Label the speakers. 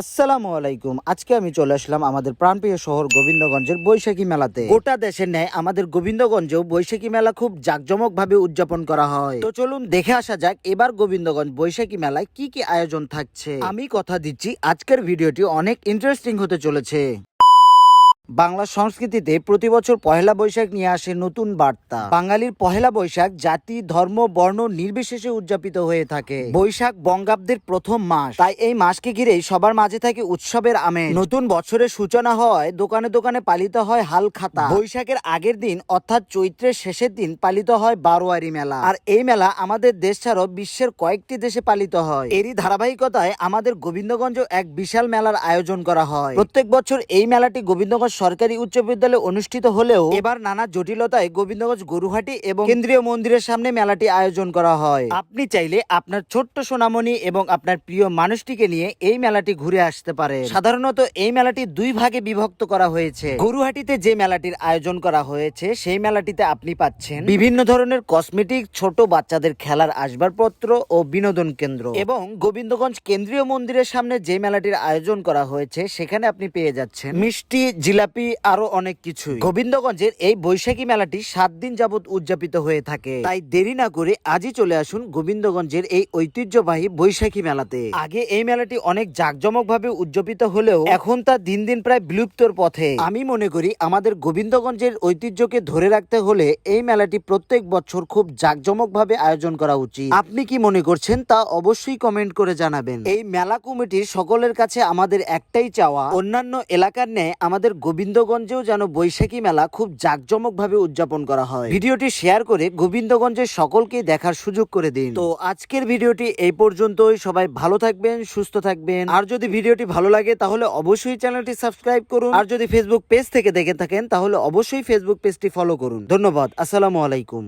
Speaker 1: আসসালামু আলাইকুম। আজকে আমি চলে আসলাম আমাদের প্রাণপ্রিয় শহর গোবিন্দগঞ্জের বৈশাখী মেলাতে। গোটা দেশের ন্যায় আমাদের গোবিন্দগঞ্জেও বৈশাখী মেলা খুব জাঁকজমক ভাবে উদযাপন করা হয়। তো চলুন দেখে আসা যাক এবার গোবিন্দগঞ্জ বৈশাখী মেলায় কি কি আয়োজন থাকছে। আমি কথা দিচ্ছি আজকের ভিডিওটি অনেক ইন্টারেস্টিং হতে চলেছে। বাংলা সংস্কৃতিতে প্রতি বছর পহেলা বৈশাখ নিয়ে আসে নতুন বার্তা। বাঙালির পহেলা বৈশাখ জাতি, ধর্ম, বর্ণ নির্বিশেষে উদযাপিত হয়ে থাকে। বৈশাখ বঙ্গাব্দের প্রথম মাস। তাই এই মাসকে ঘিরেই সবার মাঝে থাকে উৎসবের আমে নতুন বছরের সূচনা হয়, দোকানে দোকানে পালিত হয় হাল খাতা। বৈশাখের আগের দিন, অর্থাৎ চৈত্রের শেষের দিন পালিত হয় বারোয়ারি মেলা। আর এই মেলা আমাদের দেশ ছাড়াও বিশ্বের কয়েকটি দেশে পালিত হয়। এরই ধারাবাহিকতায় আমাদের গোবিন্দগঞ্জ এক বিশাল মেলার আয়োজন করা হয়। প্রত্যেক বছর এই মেলাটি গোবিন্দগঞ্জ সরকারি উচ্চ বিদ্যালয়ে অনুষ্ঠিত হলেও এবার নানা জটিলতায় গোবিন্দগঞ্জ, গরুহাটি এবং কেন্দ্রীয় মন্দিরের সামনে মেলাটি আয়োজন করা হয়। আপনি চাইলে আপনার ছোট্ট সোনামণি এবং আপনার প্রিয় মানুষটিকে নিয়ে এই মেলাটি ঘুরে আসতে পারে সাধারণত এই মেলাটি দুই ভাগে বিভক্ত করা হয়েছে। গরুহাটিতে যে মেলাটির আয়োজন করা হয়েছে, সেই মেলাটিতে আপনি পাচ্ছেন বিভিন্ন ধরনের কসমেটিক, ছোট বাচ্চাদের খেলার আসবাবপত্র ও বিনোদন কেন্দ্র এবং গোবিন্দগঞ্জ কেন্দ্রীয় মন্দিরের সামনে যে মেলাটির আয়োজন করা হয়েছে, সেখানে আপনি পেয়ে যাচ্ছেন মিষ্টি, জিলাপি আরও অনেক কিছু গোবিন্দগঞ্জের এই বৈশাখী মেলাটি সাত দিন যাবত উদযাপিত হয়ে থাকে। তাই দেরি না করে আজই চলে আসুন গোবিন্দগঞ্জের এই ঐতিহ্যবাহী বৈশাখী মেলাতে। আগে এই মেলাটি অনেক জাঁকজমক ভাবে উদযাপিত হলেও এখন তা দিন দিন প্রায় বিলুপ্তর পথে। আমি মনে করি আমাদের গোবিন্দগঞ্জের ঐতিহ্যকে ধরে রাখতে হলে এই মেলাটি প্রত্যেক বছর খুব জাঁকজমক ভাবে আয়োজন করা উচিত। আপনি কি মনে করছেন তা অবশ্যই কমেন্ট করে জানাবেন। এই মেলা কমিটির সকলের কাছে আমাদের একটাই চাওয়া, অন্যান্য এলাকার ন্যায় আমাদের গোবিন্দগঞ্জেও যেন বৈশাখী মেলা খুব জাঁকজমক ভাবে উদযাপন করা হয়। ভিডিওটি শেয়ার করে গোবিন্দগঞ্জের সকলকে দেখার সুযোগ করে দিন। তো আজকের ভিডিওটি এই পর্যন্তই। সবাই ভালো থাকবেন, সুস্থ থাকবেন। আর যদি ভিডিওটি ভালো লাগে, তাহলে অবশ্যই চ্যানেলটি সাবস্ক্রাইব করুন। আর যদি ফেসবুক পেজ থেকে দেখে থাকেন, তাহলে অবশ্যই ফেসবুক পেজটি ফলো করুন। ধন্যবাদ। আসসালামু আলাইকুম।